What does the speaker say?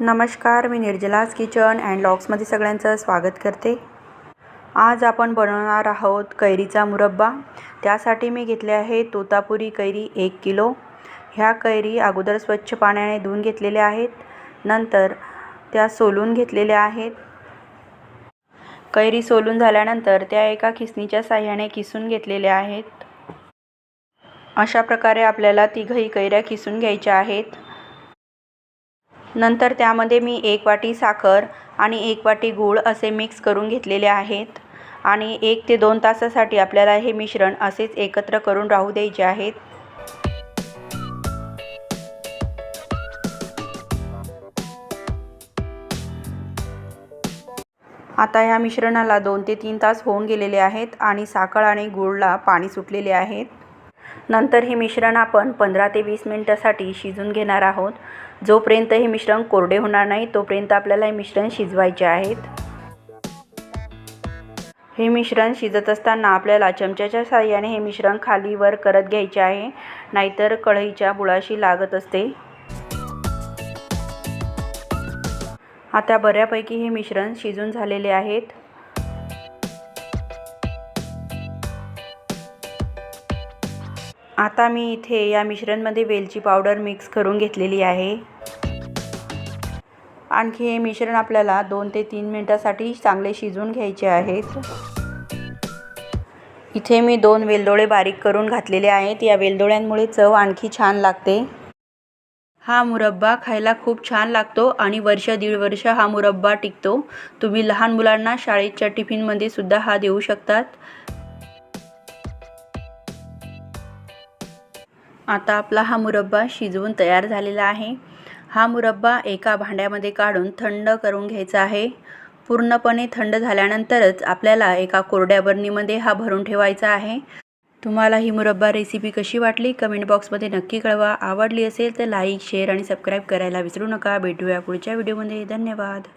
नमस्कार मी निर्जलास kitchen and लॉक्समध्ये सगळ्यांचं स्वागत करते. आज आपण बनवणार आहोत कैरीचा मुरब्बा. त्यासाठी मी घेतले आहे तोतापुरी कैरी एक किलो. ह्या कैरी अगोदर स्वच्छ पाण्याने धुवून घेतलेल्या आहेत. नंतर त्या सोलून घेतलेल्या आहेत. कैरी सोलून झाल्यानंतर त्या एका खिसणीच्या साह्याने किसून घेतलेल्या आहेत. अशा प्रकारे आपल्याला तिघही कैऱ्या किसून घ्यायच्या आहेत. नंतर त्यामध्ये मी एक वाटी साखर आणि एक वाटी गूळ असे मिक्स करून घेतलेले आहेत. आणि एक ते दोन तासासाठी आपल्याला हे मिश्रण असेच एकत्र करून राहू द्यायचे आहेत. आता ह्या मिश्रणाला दोन ते तीन तास होऊन गेलेले आहेत आणि साखर आणि गूळला पाणी सुटलेले आहेत नंतर हे मिश्रण आपण पंधरा ते वीस मिनटासाठी शिजून घेणार आहोत. जोपर्यंत हे मिश्रण कोरडे होणार नाही तोपर्यंत आपल्याला हे मिश्रण शिजवायचे आहेत. हे मिश्रण शिजत असताना आपल्याला चमच्याच्या साहाय्याने हे मिश्रण खालीवर करत घ्यायचे आहे. नाहीतर कढईच्या बुळाशी लागत असते. आता बऱ्यापैकी हे मिश्रण शिजून झालेले आहेत. आता मी इथे या मिश्रणमध्ये वेलची पावडर मिक्स करून घेतलेली आहे. आणखी हे मिश्रण आपल्याला दोन ते तीन मिनटासाठी चांगले शिजवून घ्यायचे आहेत. इथे मी दोन वेलदोळे बारीक करून घातलेले आहेत. या वेलदोळ्यांमुळे चव आणखी छान लागते. हा मुरब्बा खायला खूप छान लागतो आणि वर्ष दीड वर्ष हा मुरब्बा टिकतो. तुम्ही लहान मुलांना शाळेच्या टिफिनमध्ये सुद्धा हा देऊ शकतात. आता आपला हा मुरब्बा शिजवून तयार झालेला आहे. हा मुरब्बा एका भांड्यामध्ये काढून थंड करून घ्यायचा आहे. पूर्णपणे थंड झाल्यानंतरच आपल्याला एका कोरड्या बरणीमध्ये हा भरून ठेवायचा आहे. तुम्हाला ही मुरब्बा रेसिपी कशी वाटली? कमेंट बॉक्समध्ये नक्की कळवा. आवडली असेल तर लाईक शेअर आणि सबस्क्राईब करायला विसरू नका. भेटूया पुढच्या व्हिडिओमध्ये धन्यवाद.